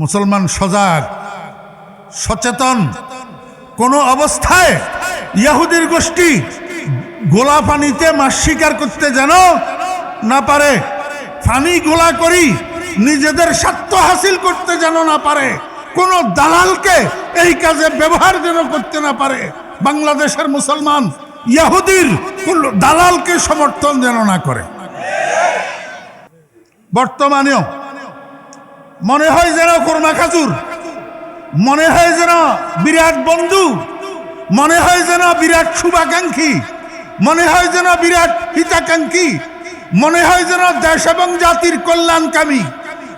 মুসলমান সজাগ, সচেতন। কোন অবস্থায় ইয়াহুদির গোষ্ঠী গোলা পানিতে মাছ শিকার করতে যেন না পারে, ফানি গোলা করি নিজেদের স্বার্থ হাসিল করতে যেন না পারে, কোন দালালকে এই কাজে ব্যবহার যেন করতে না পারে, বাংলাদেশের মুসলমান ইয়াহুদির দালালকে সমর্থন যেন না করে। বর্তমানেও মনে হয় যেন কোরমা খাজুর। মনে হয় যেন বিরাট বন্ধু। মনে হয় যেন বিরাট শুভাকাঙ্ক্ষী। মনে হয় যেন বিরাট হিতাকাঙ্ক্ষী। মনে হয় যেন দেশ এবং জাতির কল্যাণকামী।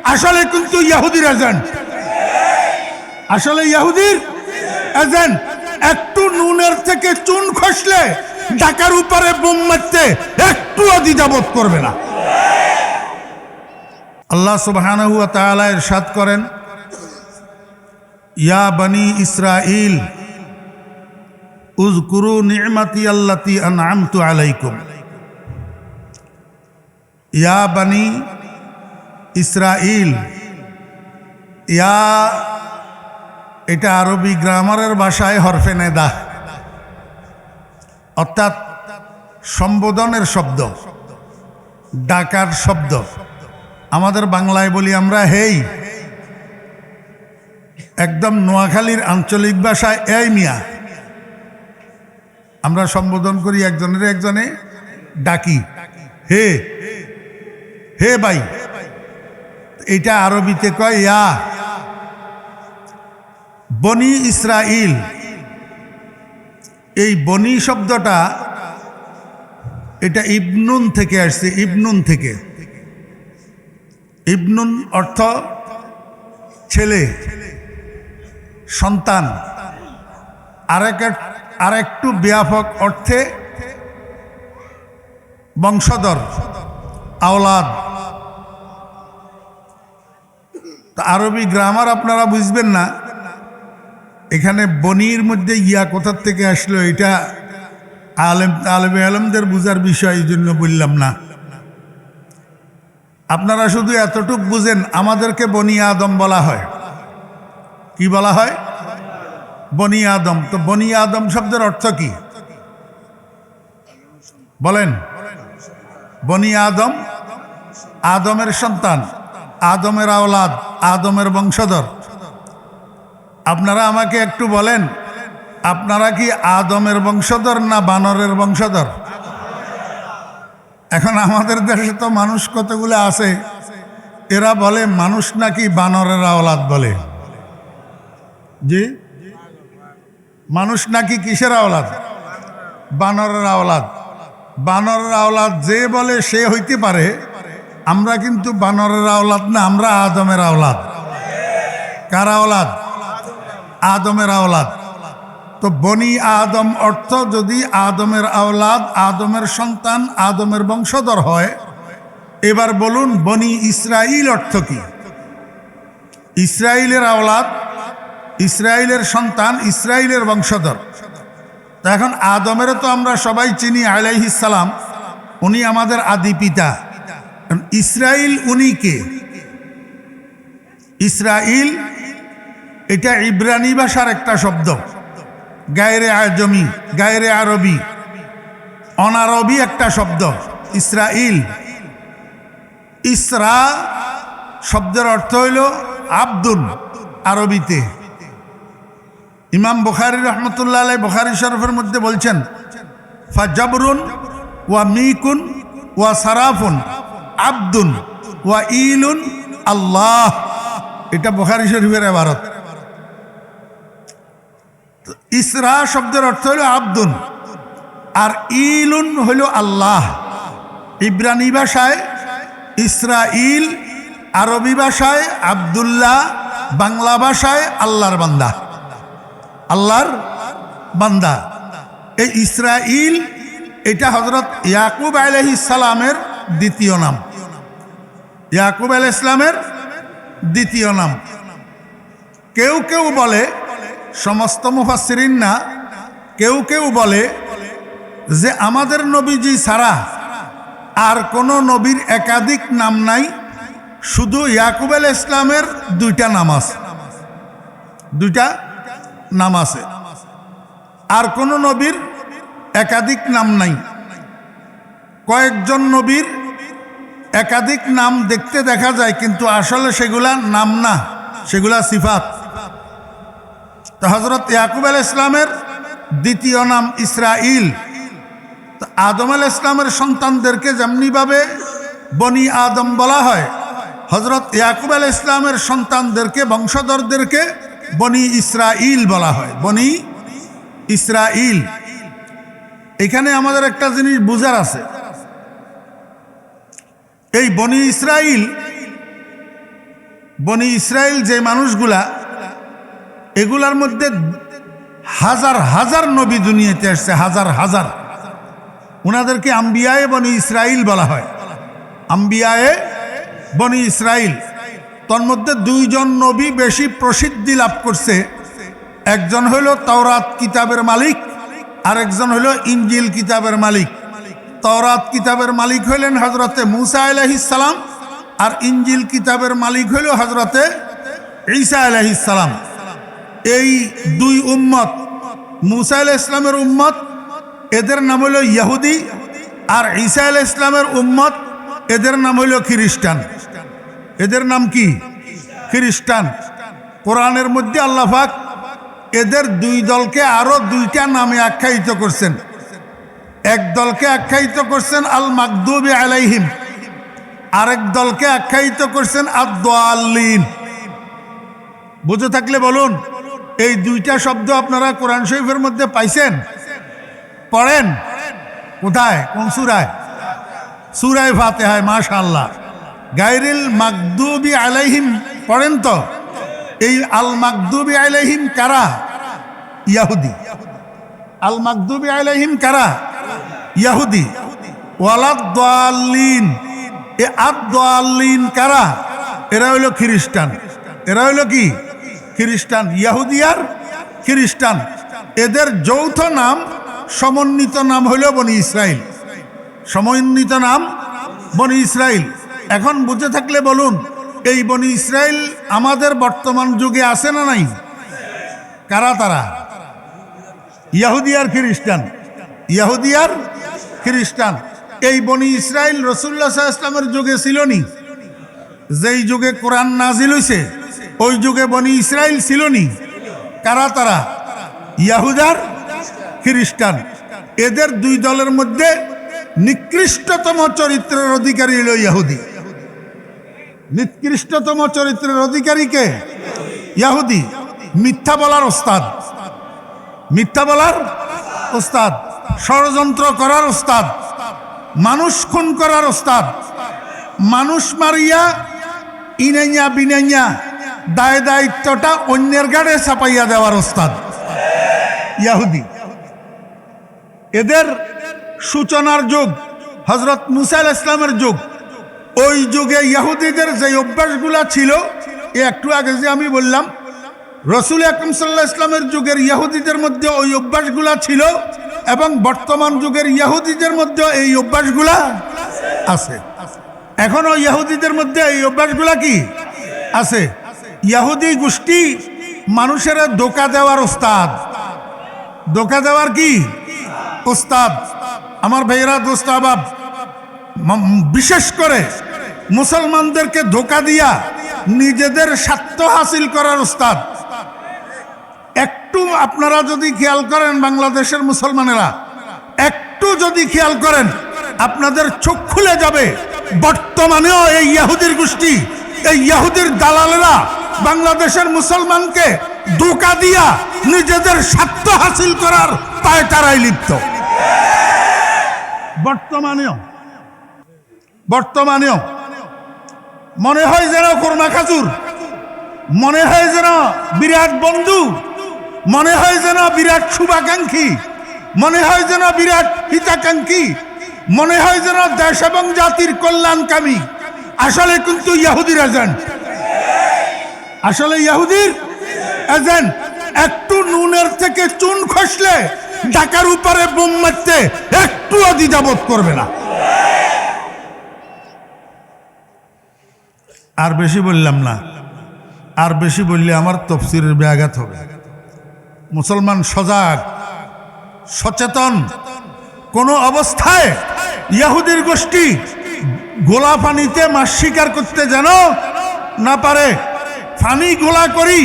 আসলে কিন্তু ইয়াহুদির এজেন্ট। আসলে ইয়াহুদির এজেন্ট। একটু নুনের থেকে চুন খসলে ঢাকার উপরে বোম মারতে একটুও দ্বিধাবোধ করবে না। আল্লাহ সুবহানাহু ওয়া তাআলা ইরশাদ করেন, ইয়া বনি ইসরাইল উযকুরু নি'মাতি আল্লাতি আন'আমতু আলাইকুম। ইয়া বনি ইসরাইল ইয়া, এটা আরবি গ্রামারের ভাষায় হরফে নেদা। অর্থাৎ সম্বোধনের শব্দ, ডাকার শব্দ। আমাদের বাংলায় বলি আমরা হেই। একদম নোয়াখালীর আঞ্চলিক ভাষায়, এই মিয়া। আমরা সম্বোধন করি একজনের একজনে, ডাকি। হে। হে ভাই। এটা আরবিতে কয়, ইয়া। বনি ইসরাইল। এই বনি শব্দটা, এটা ইবনুন থেকে আসছে, ইবনুন থেকে। ইবনুন অর্থ ছেলে, সন্তান। আরেক আরেকটু ব্যাপক অর্থে বংশধর, আওলাদ। আরবি গ্রামার আপনারা বুঝবেন না। এখানে বনির মধ্যে ইয়া কোথার থেকে আসলো, এটা আলেম আলেম আলমদের বুঝার বিষয়, এই জন্য বললাম না। আপনারা শুধু এতটুক বুঝেন, আমাদেরকে বনি আদম বলা হয়। কি বলা হয়? বনি আদম। তো বনি আদম শব্দের অর্থ কি? বলেন। বনি আদম, আদমের সন্তান, আদমের আওলাদ, আদমের বংশধর। আপনারা আমাকে একটু বলেন, আপনারা কি আদমের বংশধর না বানরের বংশধর? এখন আমাদের দেশে তো মানুষ কতগুলো আছে? এরা বলে মানুষ নাকি বানরের আওলাদ বলে। জি? মানুষ নাকি কিসের আওলাদ বানরের আওলাদ বানরের আওলাদ যে বলে সে হইতে পারে। আমরা কিন্তু বানরের আওলাদ না, আমরা আদমের আওলাদ কার আওলাদ আদমের আওলাদ তো বনি আদম অর্থ যদি আদমের আওলাদ, আদমের সন্তান, আদমের বংশধর হয়, এবার বলুন বনি ইসরাইল অর্থ কি? ইসরায়েলের আওলাদ ইসরায়েলের সন্তান ইসরায়েলের বংশধর। তো এখন আদমের তো আমরা সবাই চিনি আলাইহিসালাম উনি আমাদের আদি পিতা। ইসরায়েল উনি কে? ইসরাইল, এটা ইব্রানি ভাষার একটা শব্দ। গায়রে আজমি, গায়রে আরবি। অনারবি একটা শব্দ, ইসরাইল। ইসরা শব্দের অর্থ হইল আব্দুল, আরবিতে। ইমাম বুখারি রহমতুল্লাহ আলাই বুখারি শরফের মধ্যে বলছেন ফাজাবরুন ওয়া মিকুন ওয়া সারাফুন, আব্দুন ওয়া ইলুন আল্লাহ। এটা বুখারি শরীফের এবারত ইসরা শব্দের অর্থ হলো আব্দুন, আর ইলুন হইল আল্লাহ। ইব্রানি ভাষায় ইসরাইল, আরবি ভাষায় আবদুল্লাহ, বাংলা ভাষায় আল্লাহর বান্দা। আল্লাহর বান্দা। এই ইসরাইল, এটা হজরত ইয়াকুব আলহ ইসালামের দ্বিতীয় নাম। ইয়াকুব আল ইসলামের দ্বিতীয় নাম। কেউ কেউ বলে সমস্ত মুফাসরিন না কেউ কেউ বলে যে আমাদের নবীজি ছাড়া আর কোনো নবীর একাধিক নাম নাই, শুধু ইয়াকুব আল ইসলামের দুইটা নাম আছে। দুইটা নাম আছে। আর কোন নবীর একাধিক নাম নাই। কয়েকজন নবীর একাধিক নাম দেখতে দেখা যায়, কিন্তু আসলে সেগুলা নাম না, সেগুলা সিফাত। তো হজরত ইয়াকুব আল ইসলামের দ্বিতীয় নাম ইসরাইল তো আদম আল ইসলামের সন্তানদেরকে যেমনিভাবে বনি আদম বলা হয় হজরত ইয়াকুব আল ইসলামের সন্তানদেরকে, বংশধরদেরকে বনি ইসরাইল বলা হয়, বনি ইসরাইল এখানে আমাদের একটা জিনিস বুঝার আছে। এই বনি ইসরাইল বনি ইসরাইল যে মানুষগুলা এগুলার মধ্যে হাজার হাজার নবী দুনিয়াতে আসছে, হাজার হাজার। ওনাদেরকে আম্বিয়ায়ে বনি ইসরাইল বলা হয়। আম্বিয়ায়ে বনি ইসরাইল। তোর মধ্যে দুইজন নবী বেশি প্রসিদ্ধি লাভ করছে। একজন হইল তওরাত কিতাবের মালিক আর একজন হইল ইঞ্জিল কিতাবের মালিক। তওরাত কিতাবের মালিক হইলেন হজরতে মুসা আলহিসাল্লাম আর ইঞ্জিল কিতাবের মালিক হইল হজরতে ঈসা আলহিসাল্লাম এই দুই উম্মত, মুসা আল ইসলামের উম্মত, এদের নাম হইল ইয়াহুদি, আর ঈসা আল ইসলামের উম্মত, এদের নাম হইল খ্রিস্টান। এদের নাম কি? খ্রিস্টান। কোরআনের মধ্যে আল্লাহাক এদের দুই দলকে আরও দুইটা নামে আখ্যায়িত করছেন। এক দলকে আখ্যায়িত করছেন আল মাকদুবি আলাইহিম, আরেক দলকে আখ্যায়িত করছেন আব্দিন বুঝে থাকলে বলুন এই দুইটা শব্দ আপনারা কোরআন শরীফের মধ্যে পাইছেন? পড়েন? কোথায়? কোন সুরায়? সুরায় ফাতে হয় মাশা আল্লাহ গাইরিল মাকদুবি আলাইহিম, পড়েন তো? এই আল মাকদুবি আলাইহিম কারা? ইয়াহুদি। আল মাকদুবি আলাইহিম কারা? ইয়াহুদি। ওয়ালাদ্দাল্লিন এ আদ্দাল্লিন কারা? এরা হইল খ্রিস্টান। এরা হইল কি? খ্রিস্টান ইয়াহুদিয়ার খ্রিস্টান। এদের যৌথ নাম, সমন্বিত নাম হইল বনি ইসরাইল। সমন্বিত নাম বনি ইসরাইল। এখন বুঝে থাকলে বলুন, এই বনি ইসরাইল আমাদের বর্তমান যুগে আছে না নাই? কারা তারা? ইয়াহুদিয়ার খ্রিস্টান। ইয়াহুদিয়ার খ্রিস্টান। এই বনি ইসরাইল রসুল্লাহ ইসলামের যুগে ছিল নি? যেই যুগে কোরআন নাজিল হইছে ওই যুগে বনি ইসরাইল ছিল নি কারা তারা? ইয়াহুদার, খ্রিস্টান। এদের দুই দলের মধ্যে নিকৃষ্টতম চরিত্রের অধিকারী হল ইয়াহুদি। নিকৃষ্টতম চরিত্রের অধিকারী কে? ইয়াহুদি। মিথ্যা বলার ওস্তাদ। মিথ্যা বলার ওস্তাদ। ষড়যন্ত্র করার ওস্তাদ। মানুষ খুন করার ওস্তাদ। মানুষ মারিয়া, ইনাইয়া বিনাইয়া দায় দায়িত্বটা অন্যের গাড়ে চাপাইয়া দেওয়ার ওস্তাদ। ইয়াহুদি। এদের সূচনার যুগ হজরত মুসাইল ইসলামের যুগ। ওই যুগে ইয়াহুদিদের যে অভ্যাসগুলা ছিল, এ একটু আগে যে আমি বললাম, রসুল আকরম সাল্লাহ ইসলামের যুগের ইয়াহুদিদের মধ্যে ওই অভ্যাসগুলা ছিল এবং বর্তমান যুগের ইয়াহুদিদের মধ্যে এই অভ্যাসগুলা আছে। এখনও ইয়াহুদিদের মধ্যে এই অভ্যাসগুলা কি? আছে। ইয়াহুদি গোষ্ঠী মানুষের ধোকা দেওয়ার ওস্তাদ। ধোকা দেওয়ার কি? ওস্তাদ। আমার ভাইয়েরা দোস্তাবাব বিশেষ করে মুসলমানদেরকে ধোকা দিয়া নিজেদের স্বার্থ হাসিল করার ওস্তাদ। একটু আপনারা যদি খেয়াল করেন বাংলাদেশের মুসলমানেরা, একটু যদি খেয়াল করেন, আপনাদের চোখ খুলে যাবে। বর্তমানেও এই ইয়াহুদির গোষ্ঠী, এই ইয়াহুদির দালালেরা বাংলাদেশের মুসলমানকে ধোকা দিয়া নিজেদের স্বার্থ হাসিল করার পায় তারাই লিপ্ত। বর্তমানেও বর্তমানেও মনে হয় যেন কোরমা খাজুর মনে হয় যেন বিরাট বন্ধু, মনে হয় যেন বিরাট শুভাকাঙ্ক্ষী, মনে হয় যেন বিরাট হিতাকাঙ্ক্ষী, মনে হয় যেন দেশ এবং জাতির কল্যাণকামী। আসলে কিন্তু ইয়াহুদির এজেন্ট আসলে ইয়াহুদির এজেন্ট, একটু নুনের থেকে চুন খসলে ঢাকার উপরে বোম মারতে একটুও দ্বিধাবোধ করবে না। আর বেশি বললাম না, আর বেশি বললে আমার তফসিরের ব্যাঘাত হবে। মুসলমান সজাগ, সচেতন, কোন অবস্থায় ইয়াহুদির গোষ্ঠী গোলা পানিতে মাছ শিকার করতে যেন না পারে পানি গোলা করি,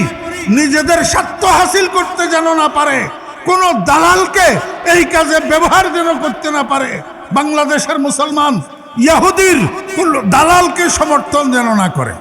নিজেদের স্বার্থ হাসিল করতে যেন না পারে, কোন দালালকে এই কাজে ব্যবহার যেন করতে না পারে, বাংলাদেশের মুসলমান, ইয়াহুদির দালালকে সমর্থন যেন না করে।